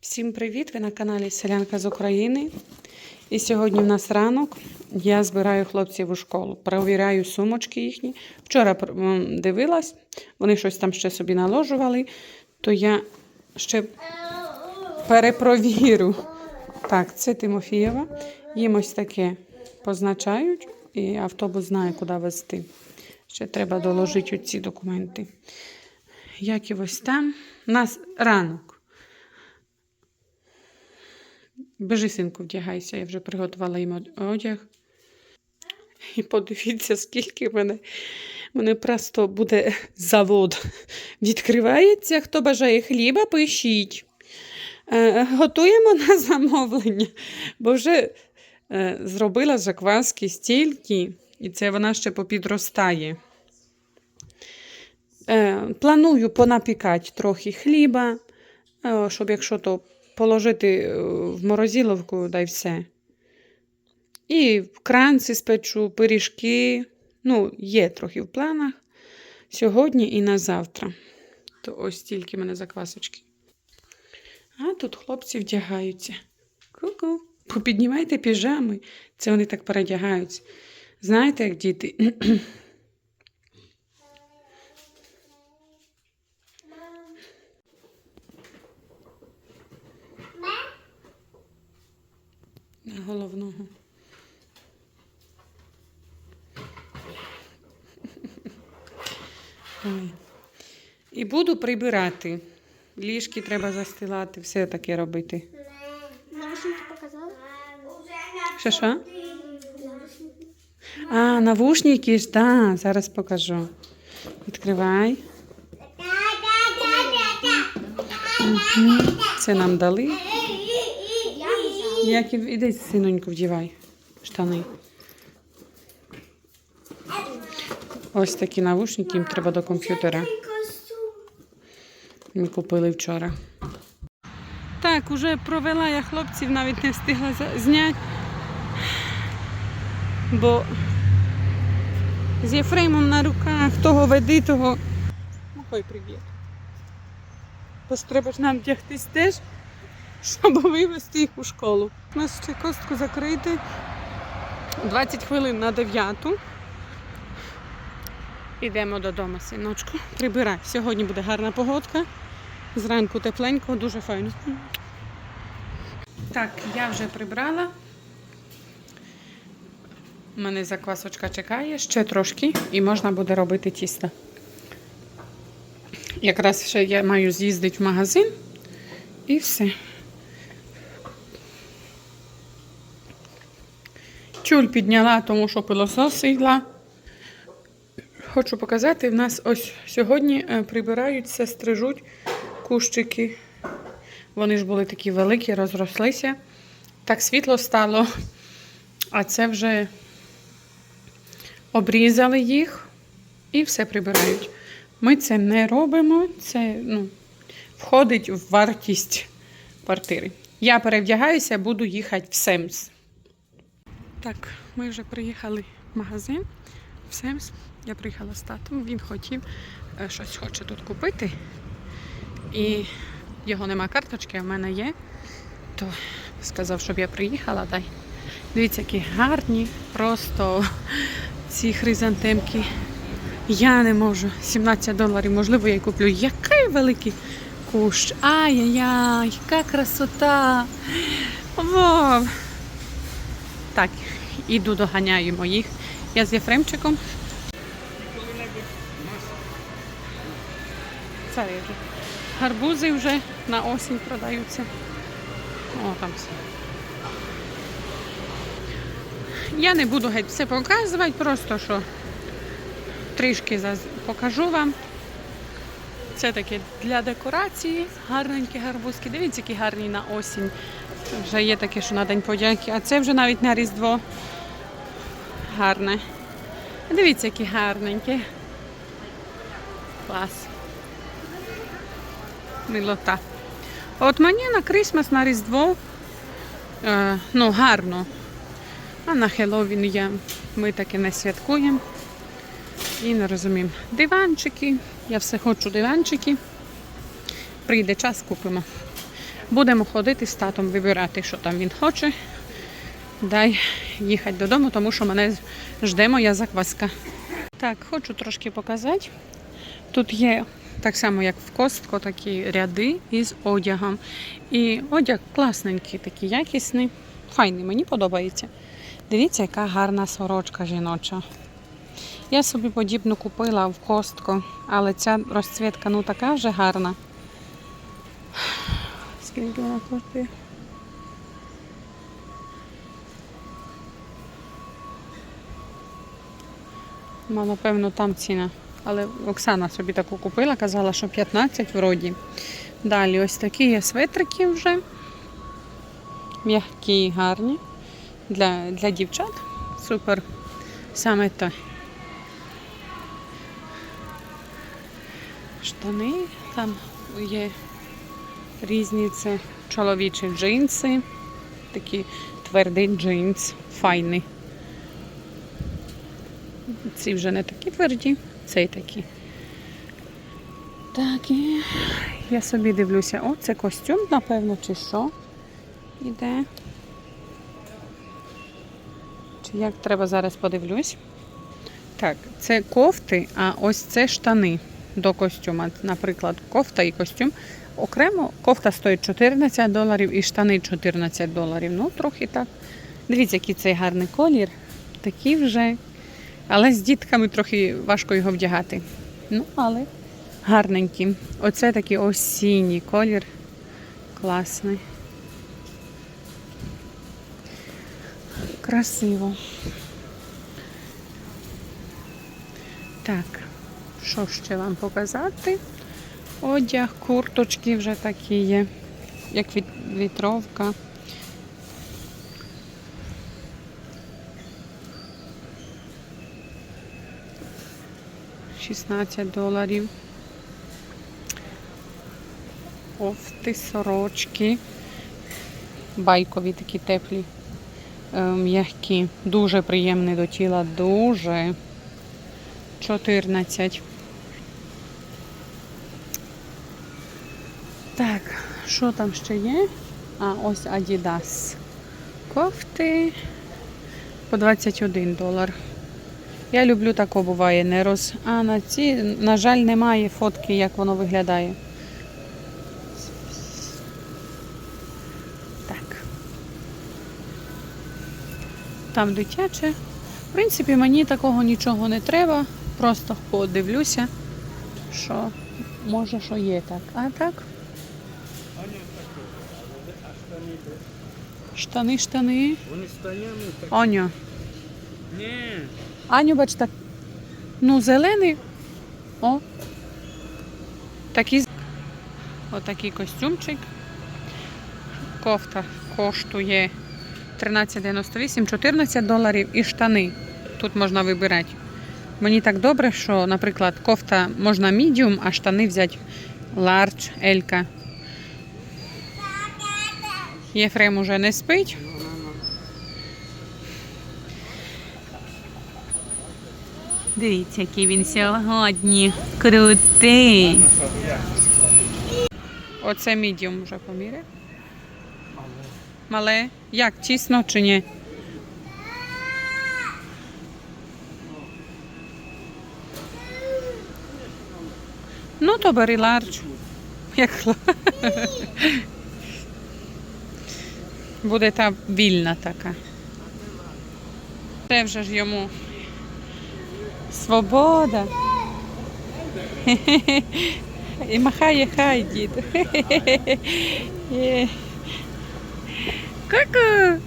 Всім привіт! Ви на каналі Селянка з України. І сьогодні в нас ранок. Я збираю хлопців у школу, перевіряю сумочки їхні. Вчора дивилась, вони щось там ще собі наложували, то я ще перепровірю. Так, це Тимофієва. Їм ось таке позначають, і автобус знає, куди везти. Ще треба доложити ці документи. Як і ось там. У нас ранок. Бежи, синку, вдягайся, я вже приготувала їм одяг. І подивіться, скільки мене, мене просто буде завод. Відкривається, хто бажає хліба, пишіть. Е, готуємо на замовлення, бо вже е, зробила закваски стільки, і це вона ще попідростає. Е, планую понапікати трохи хліба, е, щоб якщо то положити е, в морозиловку, да й все. І кранці спечу, пиріжки. Ну, є трохи в планах. Сьогодні і на завтра. То ось тільки в мене заквасочки. А тут хлопці вдягаються. Ку-ку. Попіднімайте піжами. Це вони так передягаються. Знаєте, як діти? Головного. Ой. І буду прибирати. Ліжки треба застилати, все таке робити. Наушники показали? Що що? А, навушники ж, да, зараз покажу. Відкривай. Це нам дали. Як іди, синоньку, вдівай штани. Ось такі навушники, їм треба до комп'ютера. Ми купили вчора. Так, уже провела я хлопців, навіть не встигла зняти. Бо з Єфремом на руках, того веди, того. Ну, хой привіт. Бо ж треба ж нам вдягтись теж, щоб вивезти їх у школу. У нас ще костку закрити 20 хвилин на 9. Ідемо додому, синочку. Прибирай. Сьогодні буде гарна погодка. Зранку тепленько, дуже файно. Так, я вже прибрала. У мене заквасочка чекає ще трошки і можна буде робити тісто. Якраз ще я маю з'їздити в магазин і все. Тюль підняла, тому що пилосос йшла. Хочу показати, в нас ось сьогодні е, прибираються, стрижуть кущики. Вони ж були такі великі, розрослися. Так світло стало, а це вже обрізали їх і все прибирають. Ми це не робимо, це ну, входить в вартість квартири. Я перевдягаюся, буду їхати в Семс. Так, ми вже приїхали в магазин в Семс. Я приїхала з татом, він хотів е, щось хоче тут купити. І його нема карточки, а в мене є. То сказав, щоб я приїхала. Дай. Дивіться, які гарні, просто ці хризантемки. Я не можу. 17 доларів, можливо, я й куплю. Який великий кущ. Ай-яй-яй, яка красота. Вау. Так, іду доганяємо їх. Я з Єфремчиком. Це вже. Гарбузи вже на осінь продаються. О, там все. Я не буду геть все показувати, просто що трішки покажу вам. Це таке для декорації, гарненькі гарбузки. Дивіться, які гарні на осінь. Вже є таке, що на День подяки, а це вже навіть на Різдво. Гарне. Дивіться, які гарненькі. Клас. Милота. От мені на Крисмас, на Різдво, е, ну, гарно. А на Хеллоуін я, ми таки не святкуємо. І не розуміємо. Диванчики. Я все хочу диванчики. Прийде час, купимо. Будемо ходити з татом, вибирати, що там він хоче. Дай їхати додому, тому що мене жде моя закваска. Так, хочу трошки показати. Тут є так само, як в Костко, такі ряди із одягом. І одяг класненький, такий якісний, файний, мені подобається. Дивіться, яка гарна сорочка жіноча. Я собі подібну купила в Костко, але ця розцвітка ну така вже гарна. Скільки вона коштує? Ну, напевно, там ціна. Але Оксана собі таку купила, казала, що 15 вроді. Далі ось такі є светрики вже. М'які і гарні. Для, для дівчат. Супер. Саме те. Штани там є різні це чоловічі джинси. Такий твердий джинс, файний. Ці вже не такі тверді, цей такий. Так, і я собі дивлюся, о, це костюм, напевно, чи що іде. Чи як треба зараз подивлюсь. Так, це кофти, а ось це штани до костюма. Наприклад, кофта і костюм. Окремо кофта стоїть 14 доларів і штани 14 доларів. Ну, трохи так. Дивіться, який цей гарний колір. Такий вже. Але з дітками трохи важко його вдягати. Ну, але гарненький. Оце такий осінній колір. Класний. Красиво. Так, що ще вам показати? Одяг, курточки вже такі є, як вітровка. Шістнадцять доларів. Кофти, сорочки. Байкові такі теплі, е, м'які. Дуже приємні до тіла, дуже. 14. Так, що там ще є? А, ось Adidas. Кофти по 21 долар. Я люблю тако буває, не роз. А на ці, на жаль, немає фотки, як воно виглядає. Так. Там дитяче. В принципі, мені такого нічого не треба. Просто подивлюся, що може, що є так. А так? Штани, штани. Вони стояли так. Аню. Ні. Аню, бач, так. Ну, зелений. О. Такий. Отакий костюмчик. Кофта коштує 13,98, 14 доларів і штани. Тут можна вибирати. Мені так добре, що, наприклад, кофта можна medium, а штани взяти large, Елька. Єфрем уже не спить. Дивіться, який він сьогодні крутий. Оце medium вже поміряв. Мале. Як, тісно чи ні? Ну, то бери ларч. Як ла- Буде та вільна така. Це вже ж йому свобода. І махає хай дід. Ку-ку.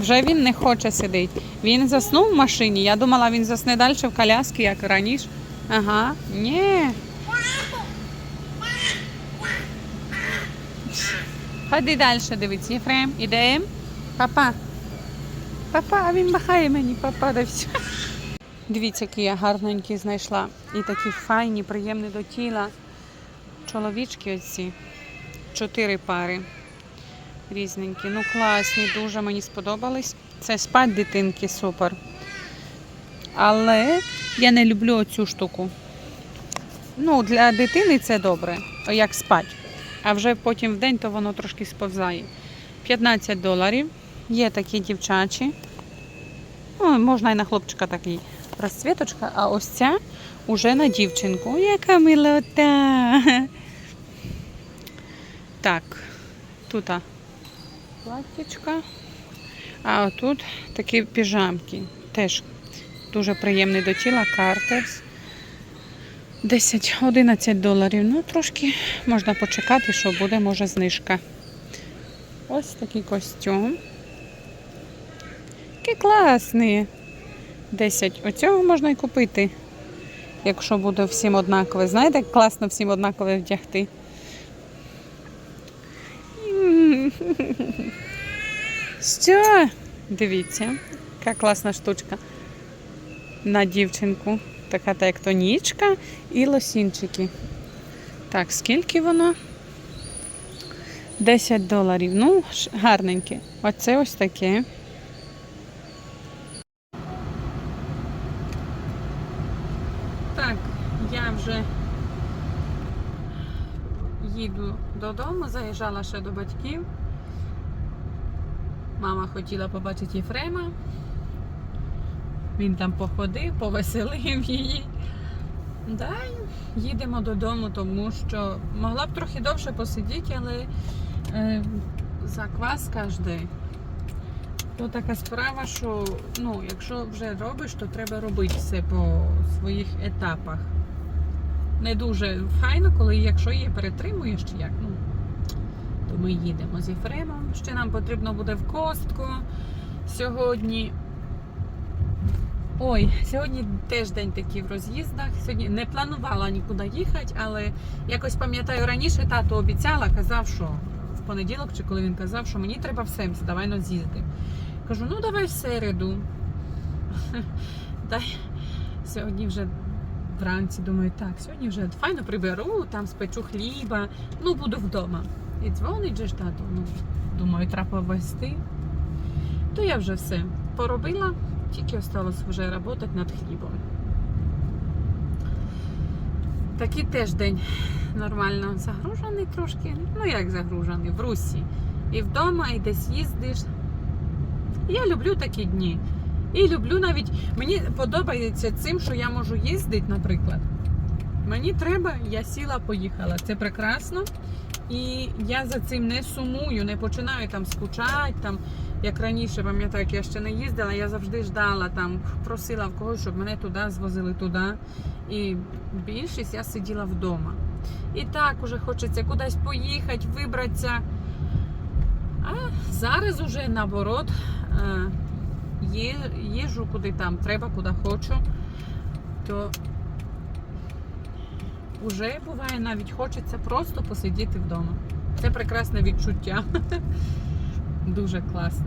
Вже він не хоче сидіти. Він заснув в машині. Я думала, він засне далі в коляскі, як раніше. Ага, ні. Ходи далі, дивись, Єфрем, ідемо. Папа. Папа, а він махає мені, папа, да все. Дивіться, які я гарненькі знайшла. І такі файні, приємні до тіла. Чоловічки оці. Чотири пари. Різненькі. Ну, класні, дуже мені сподобались. Це спать дитинки, супер. Але я не люблю оцю штуку. Ну, для дитини це добре, як спать. А вже потім в день то воно трошки сповзає. 15 доларів. Є такі дівчачі. Ну, можна і на хлопчика такий розцвіточка, а ось ця уже на дівчинку. Яка милота. Так, тут платтячка. А отут такі піжамки. Теж дуже приємний до тіла, картерс. 10-11 доларів. Ну, трошки можна почекати, що буде, може, знижка. Ось такий костюм. Який класний. 10. Оцього можна й купити, якщо буде всім однакове. Знаєте, як класно всім однакове вдягти. Що? Дивіться, яка класна штучка на дівчинку. Така тектонічка і лосінчики. Так, скільки воно? 10 доларів. Ну, гарненьке. Оце ось таке. Так, я вже їду додому, заїжджала ще до батьків. Мама хотіла побачити Єфрема. Він там походив, повеселив її. Да, їдемо додому, тому що могла б трохи довше посидіти, але е, закваска жде. То така справа, що ну, якщо вже робиш, то треба робити все по своїх етапах. Не дуже файно, коли якщо її перетримуєш чи як. Ну, то ми їдемо з Єфремом. Ще нам потрібно буде в костку сьогодні. Ой, сьогодні теж день такий в роз'їздах. Сьогодні не планувала нікуди їхати, але якось пам'ятаю раніше тато обіцяла, казав, що в понеділок, чи коли він казав, що мені треба в Семс, давай на з'їзди. Кажу, ну давай в середу. Дай сьогодні вже вранці думаю, так, сьогодні вже файно приберу, там спечу хліба, ну буду вдома. І дзвонить же ж тато. Ну, думаю, треба повезти. То я вже все поробила. Тільки осталось вже працювати над хлібом. Такий теж день нормально загружений трошки. Ну як загружений, в русі. І вдома, і десь їздиш. Я люблю такі дні. І люблю навіть, мені подобається цим, що я можу їздити, наприклад. Мені треба, я сіла, поїхала. Це прекрасно. І я за цим не сумую, не починаю там скучати. Там, як раніше, пам'ятаю, як я ще не їздила, я завжди ждала, там, просила в когось, щоб мене туди звозили туди. І більшість я сиділа вдома. І так уже хочеться кудись поїхати, вибратися. А зараз уже наоборот е, їжу куди там треба, куди хочу, то вже буває навіть хочеться просто посидіти вдома. Це прекрасне відчуття. Дуже класно.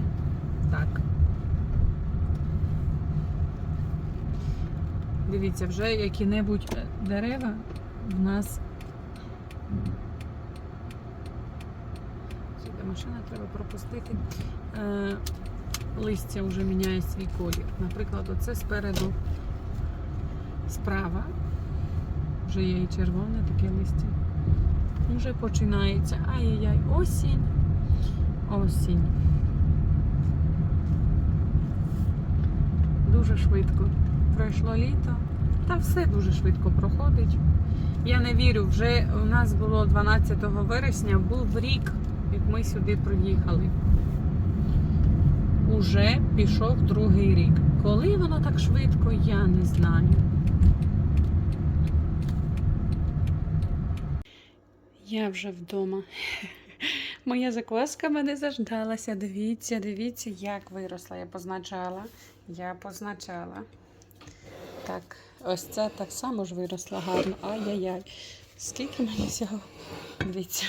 Так. Дивіться, вже які-небудь е, дерева в нас. Сюди машина треба пропустити. Е, листя вже міняє свій колір. Наприклад, оце спереду справа. Вже є і червоне таке листя. Вже починається. Ай-яй-яй, осінь. Осінь. Дуже швидко пройшло літо. Та все дуже швидко проходить. Я не вірю, вже у нас було 12 вересня, був рік, як ми сюди приїхали. Уже пішов другий рік. Коли воно так швидко, я не знаю. Я вже вдома. Моя закваска мене заждалася. Дивіться, дивіться, як виросла. Я позначала. Я позначала. Так, ось це так само ж виросла гарно. Ай-яй-яй. Скільки мені всього? Дивіться.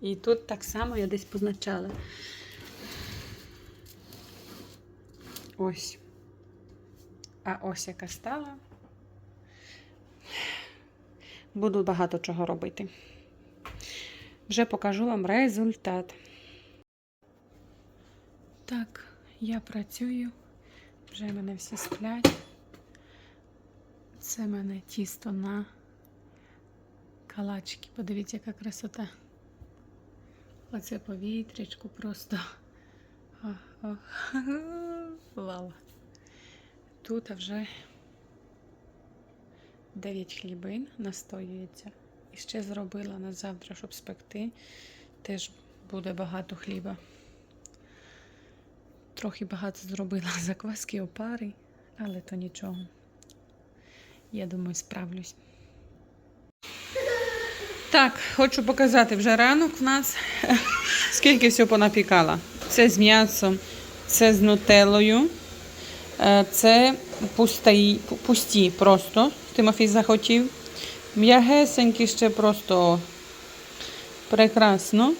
І тут так само я десь позначала. Ось. А ось яка стала. Буду багато чого робити. Вже покажу вам результат. Так, я працюю. Вже мене всі сплять. Це мене тісто на калачки. Подивіться, яка красота. Оце повітрячку просто. Вау. Тут вже 9 хлібин настоюється. І ще зробила на завтра, щоб спекти. Теж буде багато хліба. Трохи багато зробила закваски опари, але то нічого. Я думаю, справлюсь. Так, хочу показати вже ранок в нас. Скільки всього понапікала. Це з м'ясом, це з нутеллою. Е, Це пусті, пусті просто. Тимофій захотів. М'ягесенькі ще просто прекрасно.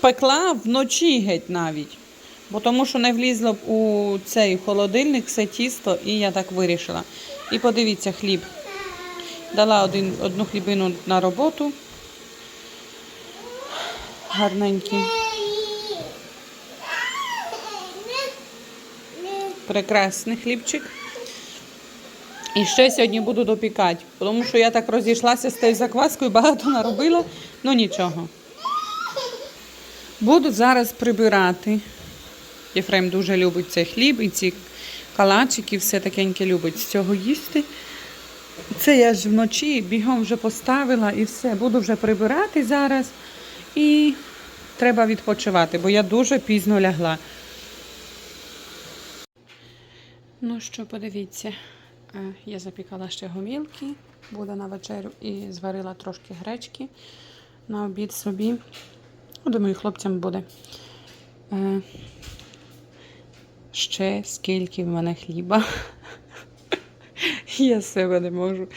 Пекла вночі геть навіть. Бо тому що не влізло б у цей холодильник все тісто, і я так вирішила. І подивіться, хліб. Дала один, одну хлібину на роботу. Гарненький. Прекрасний хлібчик. І ще сьогодні буду допікати, тому що я так розійшлася з тією закваскою, багато наробила, ну нічого. Буду зараз прибирати. Єфрем дуже любить цей хліб і ці калачики, все такеньке любить з цього їсти. Це я ж вночі бігом вже поставила і все. Буду вже прибирати зараз. І треба відпочивати, бо я дуже пізно лягла. Ну що, подивіться, я запікала ще гомілки, буде на вечерю і зварила трошки гречки на обід собі. Ну, Думаю, хлопцям буде. Е, Ще скільки в мене хліба. Я себе не можу.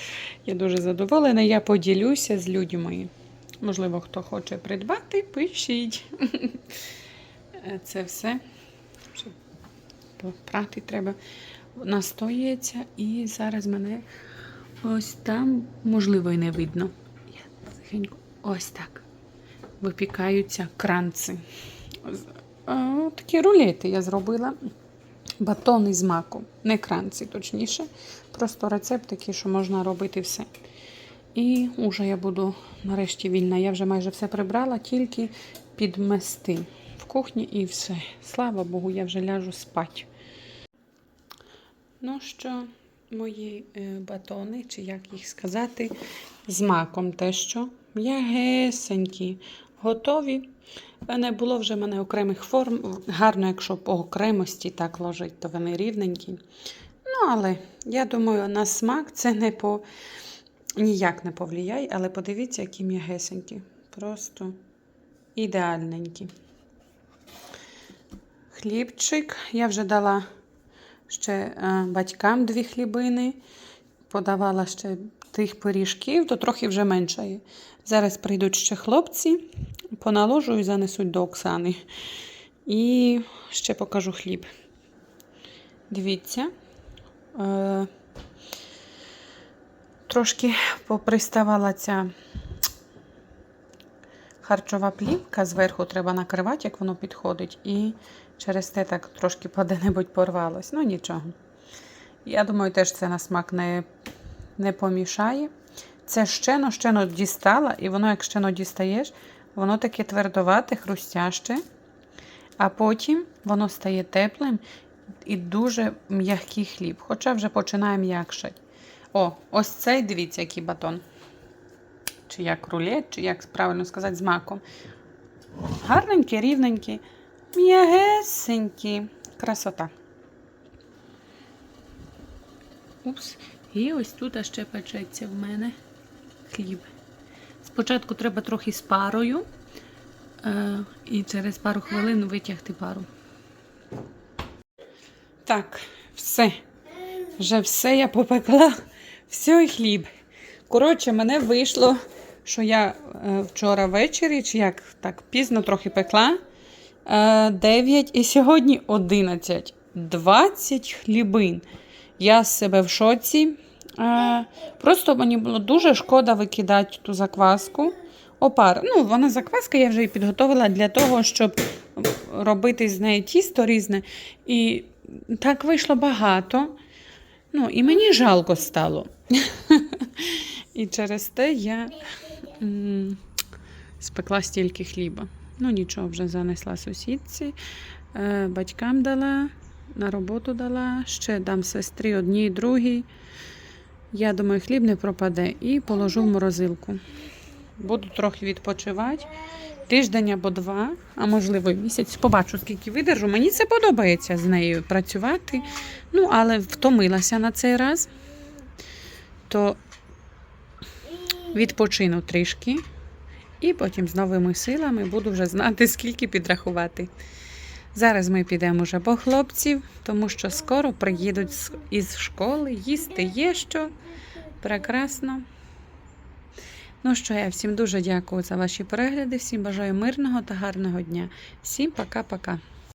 Я дуже задоволена. Я поділюся з людьми. Можливо, хто хоче придбати, пишіть. Е, Це все. Ще Прати треба. Настоюється, і зараз мене ось там, можливо, і не видно. Я тихенько, ось так. Випікаються а, Такі рулети я зробила. Батони з маком. Не кранці, точніше. Просто рецепт такий, що можна робити все. І вже я буду нарешті вільна. Я вже майже все прибрала, тільки підмести в кухні і все. Слава Богу, я вже ляжу спати. Ну що, мої е, батони, чи як їх сказати, з маком те, що м'ягесенькі, готові. Е, Не було вже в мене окремих форм. Гарно, якщо по окремості так ложить, то вони рівненькі. Ну, але я думаю, на смак це не по ніяк не повлияє, але подивіться, які м'ягесенькі. Просто ідеальненькі. Хлібчик. Я вже дала ще е, батькам дві хлібини, подавала ще тих пиріжків, то трохи вже менше є. Зараз прийдуть ще хлопці, поналожу і занесуть до Оксани. І ще покажу хліб. Дивіться. Е, трошки поприставала ця харчова плівка, зверху треба накривати, як воно підходить. І через те так трошки де-небудь порвалось. Ну нічого. Я думаю, теж це на смак не, не помішає. Це щено, щено дістала, і воно, як щено дістаєш, воно таке твердовате, хрустяще, а потім воно стає теплим і дуже м'який хліб, хоча вже починає м'якшати. О, ось цей, дивіться, який батон. Чи як рулет, чи як правильно сказати, з маком. Гарненький, рівненький, м'ягесенький. Красота. Упс. І ось тут ще печеться в мене хліб. Спочатку треба трохи з парою, е, і через пару хвилин витягти пару. Так, все. Вже все я попекла. Все і хліб. Коротше, мене вийшло, що я е, вчора ввечері, чи як так пізно трохи пекла. Е, 9 і сьогодні 11. 20 хлібин. Я з себе в шоці. Е, просто мені було дуже шкода викидати ту закваску. Опар. Ну, вона закваска, я вже її підготовила для того, щоб робити з неї тісто різне. І так вийшло багато. Ну, і мені жалко стало. І через те я спекла стільки хліба. Ну нічого, вже занесла сусідці, е, батькам дала, на роботу дала, ще дам сестрі одній, другій. Я думаю, хліб не пропаде і положу в морозилку. Буду трохи відпочивати. Тиждень або два, а можливо й місяць. Побачу, скільки видержу. Мені це подобається з нею працювати. Ну, але втомилася на цей раз. То відпочину трішки. І потім з новими силами буду вже знати, скільки підрахувати. Зараз ми підемо вже по хлопців, тому що скоро приїдуть із школи, їсти є що. Прекрасно. Ну що, я всім дуже дякую за ваші перегляди. Всім бажаю мирного та гарного дня. Всім пока-пока.